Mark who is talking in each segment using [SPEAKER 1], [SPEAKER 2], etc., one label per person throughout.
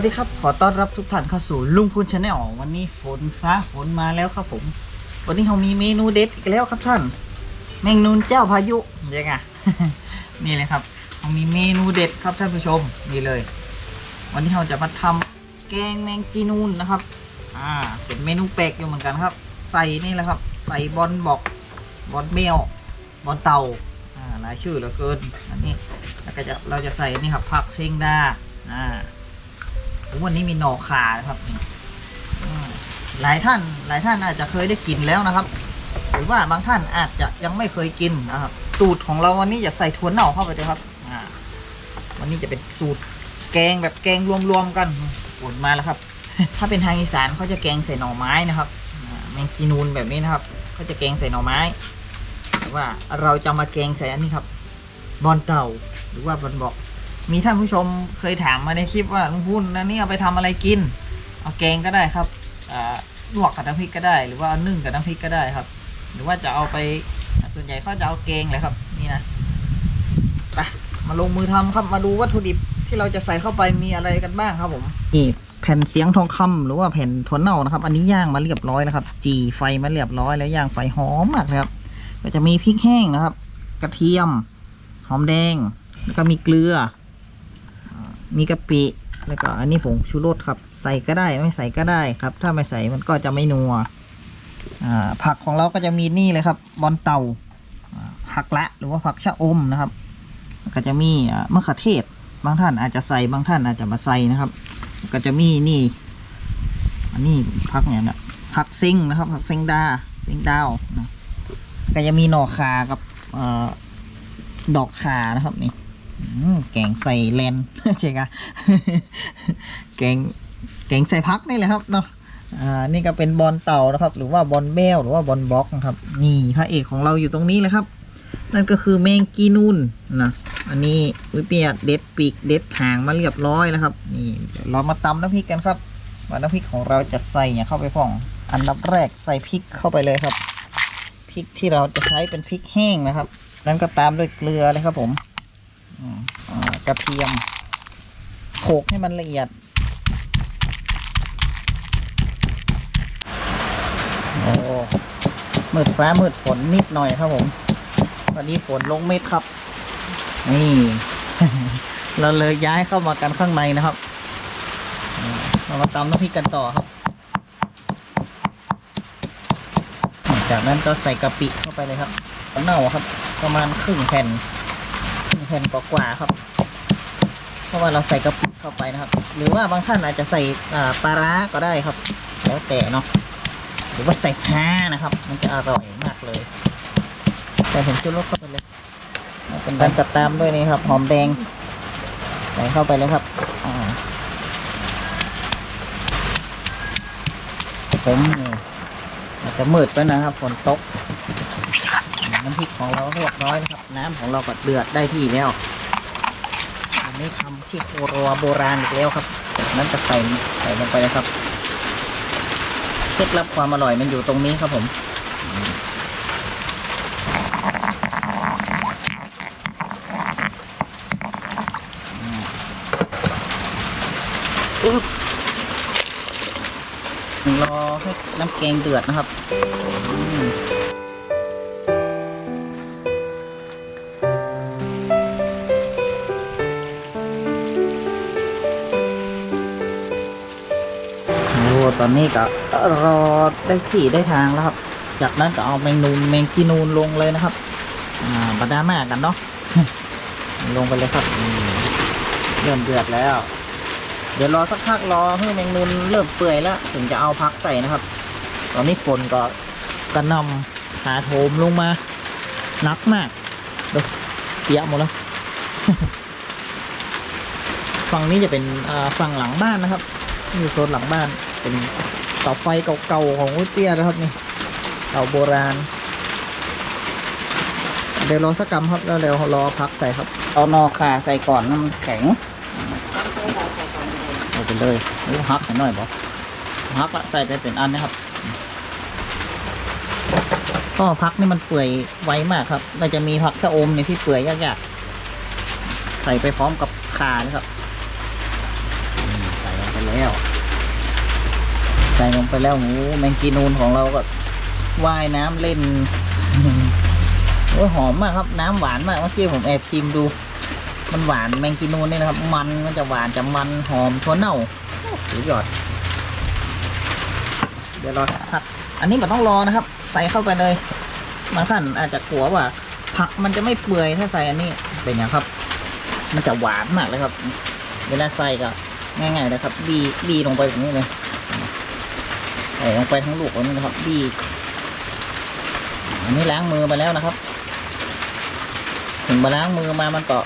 [SPEAKER 1] วัสดีครับ ขอต้อนรับทุกท่านเข้าสู่ลุงพูนชาแนลวันนี้ฝนฟ้าฝนมาแล้วครับผม วันนี้เรามีเมนูเด็ดอีกแล้วครับท่าน แมงนูนเจ้าพายุยังไงนี่เลยครับเรามีเมนูเด็ดครับท่านผู้ชมนี่เลย วันนี้เราจะมาทำแกงแมงจีนูนนะครับ อ่าเป็นเมนูแปลกอยู่เหมือนกันครับ ใส่นี่แหละครับ ใส่บอลบอกบอลเมลบอลเต่าอ่าหลายชื่อเหลือเกินอันนี้แล้วก็จะเราจะใส่นี่ครับผักเชงดาอ่า วันนี้มีหน่อขานะครับหลายท่านหลายท่านอาจจะเคยได้กินแล้วนะครับ หรือว่าบางท่านอาจจะยังไม่เคยกินนะครับ สูตรของเราวันนี้จะใส่ถั่วเน่าเข้าไปเลยครับวันนี้จะเป็นสูตรแกงแบบแกงรวมๆกันผลมาแล้วครับ ถ้าเป็นทางอีสานเขาจะแกงใส่หน่อไม้นะครับแมงกีนูนแบบนี้นะครับเขาจะแกงใส่หน่อไม้แต่ว่าเราจะมาแกงใส่อันนี้ครับบอนเต่าหรือว่าบอนบอก มีท่านผู้ชมเคยถามมาในคลิปว่าลุงพูนนั่นนี่เอาไปทำอะไรกิน เอาแกงก็ได้ครับอ่าลวกกับน้ำพริกก็ได้ หรือว่าเอานึ่งกับน้ำพริกก็ได้ครับ หรือว่าจะเอาไปส่วนใหญ่เขาจะเอาแกงเลยครับ นี่นะไปมาลงมือทำครับมาดูวัตถุดิบที่เราจะใส่เข้าไปมีอะไรกันบ้างครับผมนี่แผ่นเสียงทองคำหรือว่าแผ่นถั่วเน่านะครับ อันนี้ย่างมาเรียบร้อยแล้วครับ จีไฟมาเรียบร้อยแล้วย่างไฟหอมมากครับก็จะมีพริกแห้งนะครับ กระเทียมหอมแดง แล้วก็มีเกลือ มีกะปิ แล้วก็อันนี้ผงชูรสครับ ใส่ก็ได้ไม่ใส่ก็ได้ครับ ถ้าไม่ใส่มันก็จะไม่นัวผักของเราก็จะมีนี่เลยครับ บอนเตาผักละหรือว่าผักชะอมนะครับ ก็จะมีมะเขือเทศ บางท่านอาจจะใส่บางท่านอาจจะมาใส่นะครับ ก็จะมีนี่ อันนี้ผักเนี่ยนะผักซิงนะครับ ผักซิงดาซิงดาวนะก็จะมีหน่อคากับอดอกขานะครับนี่ แกงใส่เลนใช่ไหมแกงแกงใส่พักนี่แหละครับเนาะอ่านี่ก็เป็นบอลเต่านะครับ หรือว่าบอลแมวหรือว่าบอลบล็อกนะครับ นี่พระเอกของเราอยู่ตรงนี้เลยครับ นั่นก็คือแมงกีนูนนะอันนี้วิเปียเด็ดปีกเด็ดหางมาเรียบร้อยแล้วครับ นี่เรามาตำน้ำพริกกันครับว่าน้ำพริกของเราจะใส่เนี่ยเข้าไปพ่อง อันดับแรกใส่พริกเข้าไปเลยครับพริกที่เราจะใช้เป็นพริกแห้งนะครับ นั้นก็ตามด้วยเกลือเลยครับผม กระเทียมโขกให้มันละเอียด โอ้มืดฟ้ามืดฝนนิดหน่อยครับผม วันนี้ฝนลงเม็ดครับ นี่ เราเลยย้ายเข้ามากันข้างในนะครับอ่าเรามาตำน้ำพริกกันต่อครับ จากนั้นก็ใส่กะปิเข้าไปเลยครับเน่าครับ ประมาณครึ่งแผ่น แผ่นกว่าๆครับ เพราะว่าเราใส่กะปิเข้าไปนะครับ หรือว่าบางท่านอาจจะใส่ปลาร้าก็ได้ครับ แล้วแต่เนาะหรือว่าใส่ห้านะครับ มันจะอร่อยมากเลยใส่ผงชูรสเข้าไปเลยเป็นการตัดตามด้วยนี่ครับ หอมแดงใส่เข้าไปเลยครับอ่าผมนี่อาจจะมืดไปนะครับฝนตก น้ำพริกของเราเรียบร้อยนะครับ น้ำของเราก็เดือดได้ที่แล้วอันนี้ทำที่โครัวโบราณอีกแล้วครับจากนั้นจะใส่ใส่ลงไปเลยครับเคล็ดลับความอร่อยมันอยู่ตรงนี้ครับผมรอให้น้ำแกงเดือดนะครับ ตอนนี้ก็รอได้ที่ได้ทางแล้วครับ จากนั้นก็เอาแมงนูนแมงกีนูนลงเลยนะครับ อ่าบาดามากันเนาะลงไปเลยครับเริ่มเดือดแล้ว เดี๋ยวรอสักพักรอให้แมงนูนเริ่มเปื่อยแล้ว ถึงจะเอาพักใส่นะครับ ตอนนี้ฝนก็กระหนำหาโถมลงมาหนักมากดูเปียหมดแล้วฝั่งนี้จะเป็นอ่าฝั่งหลังบ้านนะครับนี่โซนหลังบ้าน เป็นเสาไฟเก่าๆของวิเตี้ยนะครับนี่เก่าโบราณ เดี๋ยวรอสักกรรมครับแล้วเดี๋ยวรอพักใส่ครับ เอานอขาใส่ก่อนน้ำมันแข็งเอาไปเลยนี่พักหน่อยบอพักละใส่ไปเป็นอันนะครับก็พักนี่มันเปื่อยไวมากครับเราจะมีผักชะอมเนี่ยที่เปื่อยยากๆใส่ไปพร้อมกับขานะครับ ใส่ลงไป ใส่ลงไปแล้วโอ้โหแมงกีนูนของเราก็ว่ายน้ำเล่นโอ้ยหอมมากครับ น้ำหวานมากเมื่อกี้ผมแอบชิมดู มันหวานแมงกีนูนนี่นะครับ มันมันจะหวานจะมันหอมถั่วเน่าสุดยอด เดี๋ยวรอผัก อันนี้มันต้องรอนะครับ ใส่เข้าไปเลยบางท่านอาจจะกลัวว่า ผักมันจะไม่เปื่อยถ้าใส่อันนี้เป็นอย่างครับ มันจะหวานมากเลยครับ เวลาใส่ก็ง่ายๆเลยครับ บีบีลงไปแบบนี้เลย ใส่ลงไปทั้งลูกแบบนี้นะครับ บีอันนี้ล้างมือมาแล้วนะครับ ถึงมาล้างมือมามันก็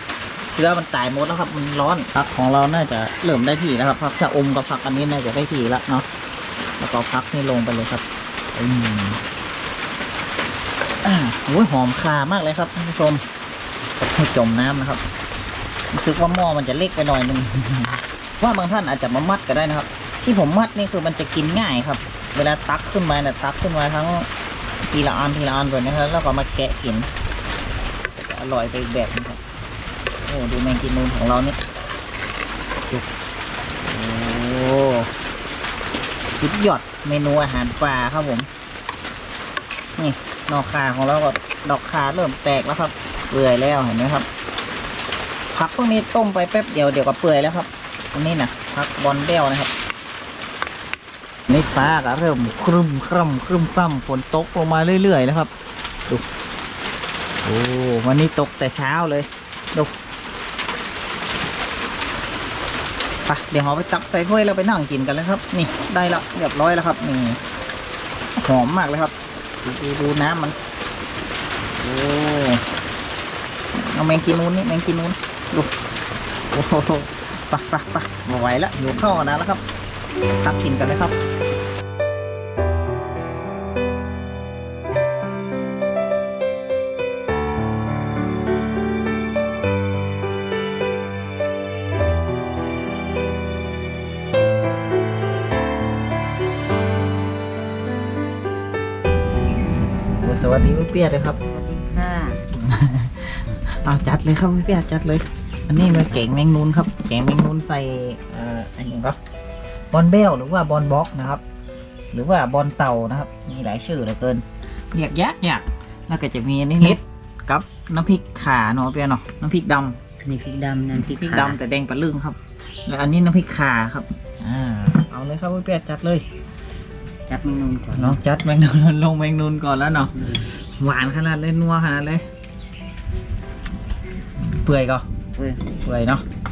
[SPEAKER 1] เชื้อมันตายหมดแล้วครับ มันร้อนผักของเราน่าจะเริ่มได้ที่แล้วครับผักชะอมกับผักอันนี้น่าจะได้ที่แล้วเนาะแล้วก็พักนี่ลงไปเลยครับ อืมอ่าโอ้ยหอมคามากเลยครับท่านผู้ชมให้จมน้ำนะครับรู้สึกว่าหม้อมันจะเล็กไปหน่อยนึงว่าบางท่านอาจจะมามัดก็ได้นะครับ ที่ผมมัดนี่คือมันจะกินง่ายครับ เวลาตักขึ้นมาเนี่ยตักขึ้นมาทั้งทีละอันทีละอันเลยนะครับแล้วก็มาแกะกินจะอร่อยไปอีกแบบนึงครับโอ้ดูแมงกินนูนของเรานี่ดูโอ้สุดยอดเมนูอาหารปลาครับผมนี่นอกขาของเราก็ดอกขาเริ่มแตกแล้วครับ เปื่อยแล้วเห็นไหมครับผักพวกนี้ต้มไปแป๊บเดียวเดี๋ยวก็เปื่อยแล้วครับอันนี้นะผักบอลเบลนะครับ นี่ฟ้าก็เริ่มครึมครึมครึมครึมฝนตกลงมาเรื่อยๆแล้วครับดูโอ้วันนี้ตกแต่เช้าเลยดูไปเดี๋ยวเราไปตักใส่ถ้วยแล้วไปนั่งกินกันเลยครับ นี่ได้ละเรียบร้อยแล้วครับนี่หอมมากเลยครับดูดูน้ำมันโอ้เอาแมงกินนูนนี่แมงกินนูนดูโอ้โหปะปะปะมาไหวแล้วอยู่เข้านะแล้วครับ ตักกินกันเลยครับสวัสดีพี่เปียเลยครับ
[SPEAKER 2] สวัสดีค่ะ
[SPEAKER 1] เอาจัดเลยครับพี่เปียจัดเลย อันนี้มาแกงแมงนูนครับ แกงแมงนูนใส่ เอ่ออันนี้ก็ บอลเบลหรือว่าบอลบ็อกนะครับ หรือว่าบอลเต่านะครับ มีหลายชื่อเหลือเกินเรียกยากยากแล้วก็จะมีอันนี้เห็ดกับน้ำพริกขาเนาะเปียเนาะน้ำพริกดำ
[SPEAKER 2] อันนี้พริกดำนั่นพริก
[SPEAKER 1] พริก
[SPEAKER 2] ขา
[SPEAKER 1] ดำแต่แดงปะลึงครับ แล้วอันนี้น้ำพริกขาครับอ่าเอาเลยครับพี่เปียจัดเลย
[SPEAKER 2] จับเมนูก่อน
[SPEAKER 1] น้องจัดแมงนูนลงแมงนูนก่อนแล้วเนาะหวานขนาดเลยนัวขนาดเลย เปื่อยก็
[SPEAKER 2] เว้ย
[SPEAKER 1] เปื่อยเนาะอื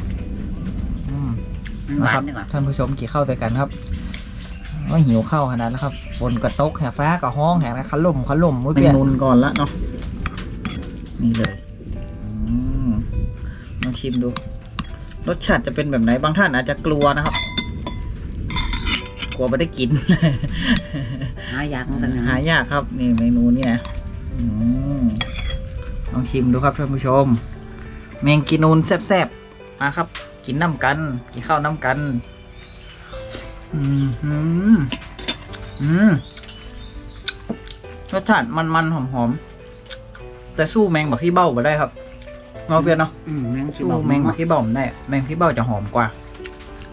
[SPEAKER 1] ม
[SPEAKER 2] มันหวาะ
[SPEAKER 1] คนรับ
[SPEAKER 2] ดีกว่า
[SPEAKER 1] ท่านผู้ชมกี่เข้าวด้วยกันครับว่าหิวข้าวขนาดแล้วครับฝนกระตกแหฟ้ากับห้องแหนะขลุ่มขลุ่มมุ้ยเปียนุนก่อนละเนาะนี่เลยอืมลองชิมดู รสชาติจะเป็นแบบไหนบางท่านอาจจะกลัวนะครับ กลัวไม่ได้กิน
[SPEAKER 2] หายากเหมือนกันนะ
[SPEAKER 1] หายากครับ นี่เมนูนี่นะอืมลองชิมดูครับท่านผู้ชม แมงกินูนแซ่บๆมาครับ กินน้ำกัน กินข้าวน้ำกัน อืมอืมอืมรสชาติมันๆหอมๆแต่สู้แมงบักพี่เบ้าไม่ได้ครับเงาเพียนเนาะ
[SPEAKER 2] อืมแมงที่
[SPEAKER 1] สู้
[SPEAKER 2] บอก
[SPEAKER 1] แมงบักพี่เบ้าไม่ได้ แมงพี่เบ้าจะหอมกว่า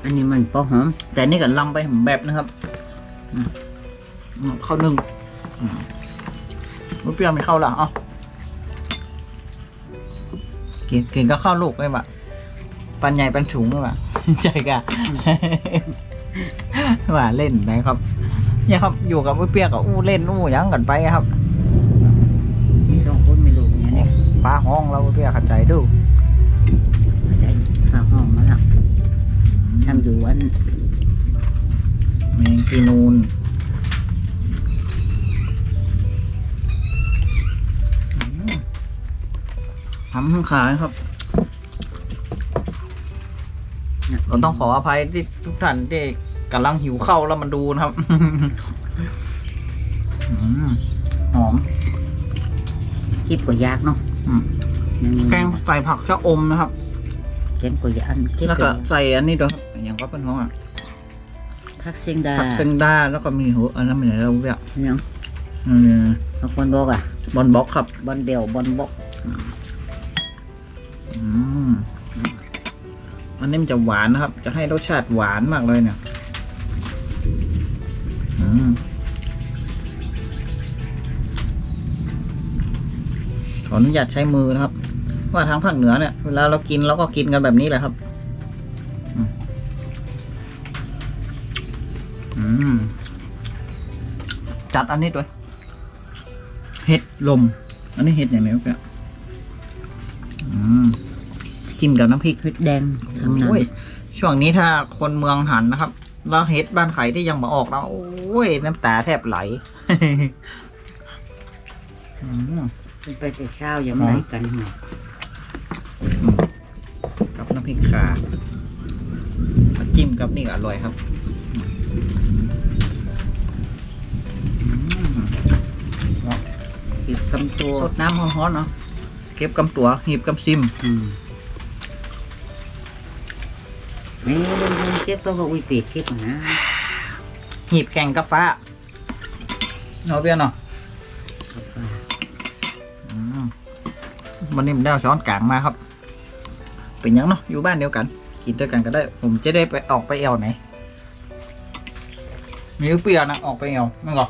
[SPEAKER 2] อันนี้มันปอหอม
[SPEAKER 1] แต่นี่ก็ลำไปแบบนะครับอืมอืมข้าวนึ่งอืมไม่เปรี้ยวไม่เข้าละเอ๋อกินกินก็ข้าวลูกเลยว่ะ ปันใหญ่ปันถุงเลยว่ะใจกะว่าเล่นนะครับเนี่ยครับอยู่กับอุ้ยเปียกกับอู้เล่นอู้หยังกันไปครับ
[SPEAKER 2] มีสองคนไม่รู้เนี่ยเนี่ย
[SPEAKER 1] ป้าห้องเราอุ้ยเปียกขัดใจดู
[SPEAKER 2] เข้าใจข้าวห้องมาแล้วทำอยู่วัน
[SPEAKER 1] แมงกีนูนอืมทำทั้งขายครับ
[SPEAKER 2] เนี่ย
[SPEAKER 1] เราต้องขออภัยที่ทุกท่านที่กำลังหิวข้าวแล้วมันดูนะครับอืมหอม
[SPEAKER 2] คิดก็ยากเนาะ
[SPEAKER 1] อืม
[SPEAKER 2] เมนู
[SPEAKER 1] แกงใส่ผักชะอมนะครับ
[SPEAKER 2] แกงก็ยากอันคิด
[SPEAKER 1] แล้ว
[SPEAKER 2] ก็
[SPEAKER 1] ก็ใส่อันนี้ด้วยครับอย่างก็เป็นของอะ
[SPEAKER 2] ผักเสียงดา
[SPEAKER 1] ผักเซนด้าแล้วก็มีหัวอันนั้นเป็นอะไรเราเรียก
[SPEAKER 2] เนี่ย
[SPEAKER 1] อืม
[SPEAKER 2] บางคนบอกอะ
[SPEAKER 1] บอลบ็อกครับ
[SPEAKER 2] บอลเบลบอลบอก
[SPEAKER 1] อืม อันนี้มันจะหวานนะครับ จะให้รสชาติหวานมากเลยเนี่ยขออนุญาตใช้มือนะครับ ว่าทางภาคเหนือเนี่ยเวลาเรากินเราก็กินกันแบบนี้แหละครับ จัดอันนี้ด้วย เห็ดลม อันนี้เห็ดอย่างไรครับอืม จิ้มกับน้ำพริก
[SPEAKER 2] พริกแดงทั้งนั้น
[SPEAKER 1] โอ้ยช่วงนี้ถ้าคนเมืองหันนะครับ แล้วเฮ็ดบ้านไข่ที่ยังมาออกแล้วโอ้ยน้ำตาแทบไหลอืม
[SPEAKER 2] ไปแต่เช้ายังไม่กันหัว
[SPEAKER 1] กับน้ำพริกข่ามาจิ้มกับนี่ก็อร่อยครับอืม
[SPEAKER 2] ติดกำตัว
[SPEAKER 1] สดน้ำร้อนๆเนาะเก็บกำตัวหีบกำซิม
[SPEAKER 2] อืม เรื่องเก็บก็บอกอุ้ยเป็ดเก็บมานะ
[SPEAKER 1] หีบแข่งกับฟ้าเนาะเพี้ยนเนาะ
[SPEAKER 2] ครับก็
[SPEAKER 1] อืมวันนี้ผมได้เอาช้อนกลางมาครับ เป็นยังเนาะอยู่บ้านเดียวกัน กินด้วยกันก็ได้ ผมจะได้ไปออกไปเอวไหนมีเปรี้ยวนะออกไปเอวนั่นหรอ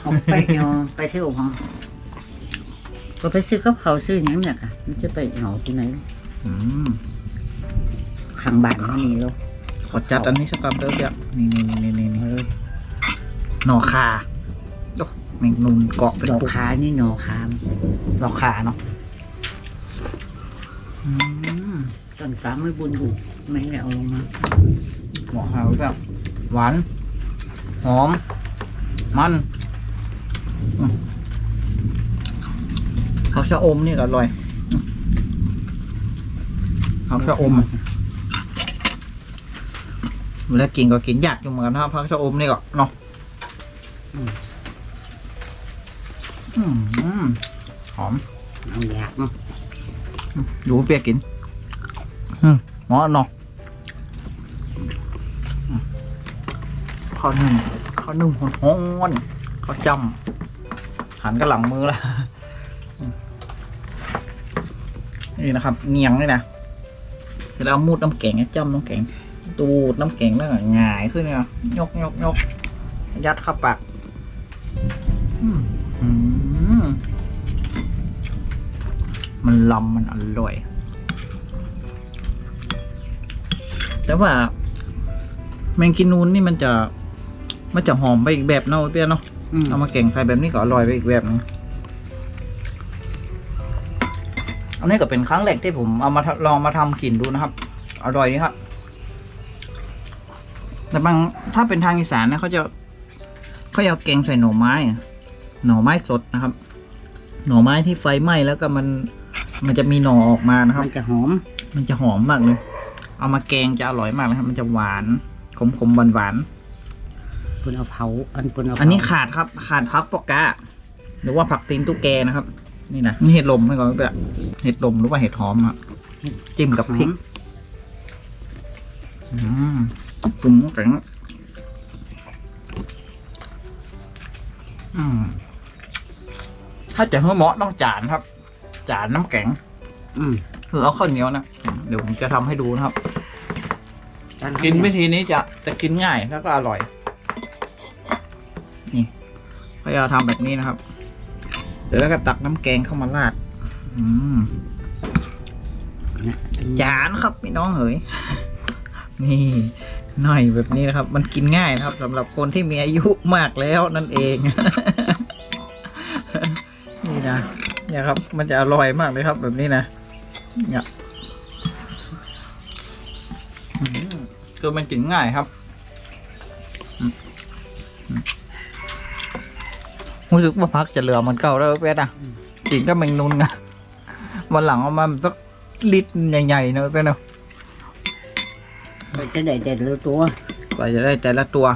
[SPEAKER 2] เอาไปเอาไปเที่ยวห้องก็ไปซื้อข้าวเขาวซื้ออย่างเนี้ยค่ะมันจะไปเอาที่ไหน
[SPEAKER 1] อืม
[SPEAKER 2] ข้างบ้านไม่มีหรอก
[SPEAKER 1] ขอจัดอันนี้สักคำเด้อเดี๋ยวนี่นี่นี่นี่นี่เลยหน่อคาโอ้แมงนุนเกาะเป็น
[SPEAKER 2] ดอก
[SPEAKER 1] ตุก
[SPEAKER 2] ขานี่หนอคาม
[SPEAKER 1] หน่อคาเนาะอืม
[SPEAKER 2] ต้นกาไม่บุญบุไม่ได้เอาลงมา
[SPEAKER 1] หมอหาวแบบหวาน หอม มันอืมผักชะอมนี่ก็อร่อยอืมผักชะอม เวลากินก็กินยากอยู่เหมือนกันนะครับผักชะอมนี่ก็เนาะ
[SPEAKER 2] อืม
[SPEAKER 1] อืมหอม
[SPEAKER 2] เอาอยากเนาะ
[SPEAKER 1] ดูเปียกกินอืมหมอเนาะอืมข้าวนึ่งข้าวนึ่งหอนๆข้าวจำหันกับหลังมือละอืมนี่นะครับเนียงเลยนะเสร็จแล้วเอามูดน้ำแกงให้จ้ำน้ำแกง ตูดน้ำแกงแล้วก็หงายขึ้นเนี่ยยกยกยกยัดเข้าปากอืมอืมมันลำมันอร่อย แต่ว่า แมงกินูนนี่มันจะ มันจะหอมไปอีกแบบเนาะเปี้ยเนาะ
[SPEAKER 2] อืม
[SPEAKER 1] เอามาแกงใส่แบบนี้ก็อร่อยไปอีกแบบนึงอันนี้ก็เป็นครั้งแรกที่ผมเอามาทดลองมาทำกินดูนะครับ อร่อยดีครับ แต่บางถ้าเป็นทางอีสานนะเขาจะเขาจะเอาแกงใส่หน่อไม้อะหน่อไม้สดนะครับ หน่อไม้ที่ไฟไหม้แล้วก็มันมันจะมีหน่อออกมานะครับ
[SPEAKER 2] มันจะหอม
[SPEAKER 1] มันจะหอมมากเลย เอามาแกงจะอร่อยมากเลยครับ มันจะหวานขมขมหวานหวาน
[SPEAKER 2] เพิ่นเอาเผาอันเพิ่นเอา
[SPEAKER 1] ๆ
[SPEAKER 2] เผา
[SPEAKER 1] อันนี้ขาดครับ ขาดพักปอกกาหรือว่าผักตีนตุ๊กแกนะครับ นี่นะนี่เห็ดลมไม่ก่อนแบบเห็ดลมหรือว่าเห็ดหอมอะจิ้มกับพริกอืม ปรุงแข็งอืมถ้าจะเมื่อเหมาะต้องจานครับ จานน้ำแข็ง
[SPEAKER 2] อืม
[SPEAKER 1] คือเอาข้าวเหนียวนะเดี๋ยวผมจะทำให้ดูนะครับ
[SPEAKER 2] จาน
[SPEAKER 1] กินวิธีนี้จะจะกินง่ายแล้วก็อร่อย นี่พยายามทำแบบนี้นะครับ เดี๋ยวแล้วก็ตักน้ำแกงเข้ามาราดอืม
[SPEAKER 2] นะ
[SPEAKER 1] จานครับพี่น้องเอ๋ยนี่ หน่อยแบบนี้นะครับ มันกินง่ายนะครับสำหรับคนที่มีอายุมากแล้วนั่นเอง นี่นะเนี่ยครับ มันจะอร่อยมากเลยครับ แบบนี้นะเนี่ยอืมคือมันกินง่ายครับอืมอืมรู้สึกว่าพักจะเหลือเหมันเก่าแล้วเป๊ะอะกินก็แมงนุนนะวันหลังเอามาสักลิตรใหญ่ๆเนอะเป๊ะเนาะ
[SPEAKER 2] มัน จะได้เด็ดเลยตัว
[SPEAKER 1] กว่าจะได้แต่ละตัว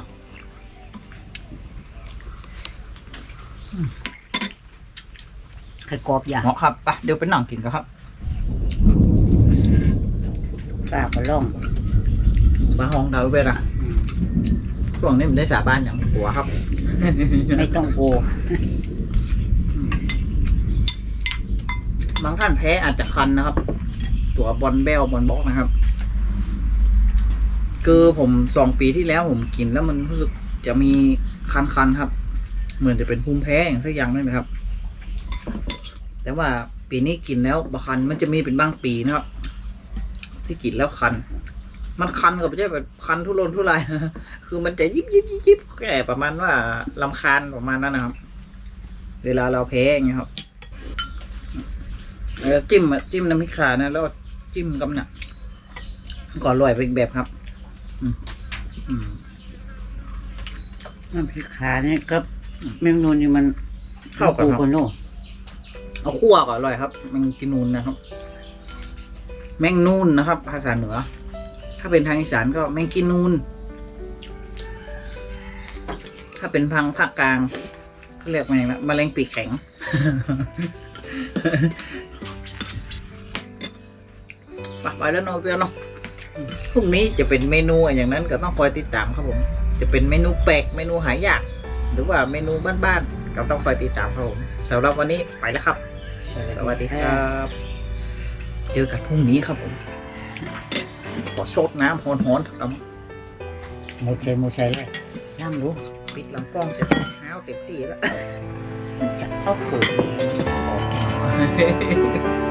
[SPEAKER 2] ไข่กรอบอย่าง
[SPEAKER 1] เหมาะครับไปเดี๋ยวไปนั่งกินกันครับ
[SPEAKER 2] กล้าก็ล่อง
[SPEAKER 1] มาห้องเดาเวลาช่วงนี้มันได้สาบานอย่างหัวครับ
[SPEAKER 2] ไม่ต้องโก
[SPEAKER 1] บางท่านแพ้อาจจะคันนะครับ ตัวบอลเบลบอลบล็อกนะครับ คือผมสองปีที่แล้วผมกินแล้วมันรู้สึกจะมีคันๆครับ เหมือนจะเป็นภูมิแพ้อย่างสักอย่างนั่นนะครับ แต่ว่าปีนี้กินแล้วบาคันมันจะมีเป็นบางปีนะครับ ที่กินแล้วคัน มันคันกับไม่ใช่แบบคันทุรนทุรายคือมันจะยิบยิบยิบยิบแก่ประมาณว่าลำคาญประมาณนั้นนะครับ เวลาเราแพ้อย่างเงี้ยครับแล้วจิ้มจิ้มน้ำพริกขานะแล้วจิ้มกับเนี่ยก่อนลอยไปอีกแบบครับ
[SPEAKER 2] น้ำพริกขาเนี่ยกับแมงนูนนี่มัน
[SPEAKER 1] เข้ากันครับ
[SPEAKER 2] โโน่
[SPEAKER 1] เอาคั่วก่อนอร่อยครับแมงกินูนนะครับ แมงนูนนะครับ ภาษาเหนือ ถ้าเป็นทางอีสานก็แมงกินูน ถ้าเป็นทางภาคกลางเขาเรียกแมงละแมลงปีกแข็ง ไปไปแล้วเนาะเพื่อนเนาะ พรุ่งนี้จะเป็นเมนูอย่างนั้นก็ต้องคอยติดตามครับผม จะเป็นเมนูแปลกเมนูหายาก หรือว่าเมนูบ้านๆก็ต้องคอยติดตามครับผมสำหรับวันนี้ไปแล้วครับ สวัสดีครับ เจอกันพรุ่งนี้ครับผม ขอโชดน้ำฮ้อนๆครับ
[SPEAKER 2] หมูใช้หมูใช้เลยย่ำรู้
[SPEAKER 1] ปิดลำกล้องจะเท้าเต็มที่แล้ว
[SPEAKER 2] มันจะเอาถูก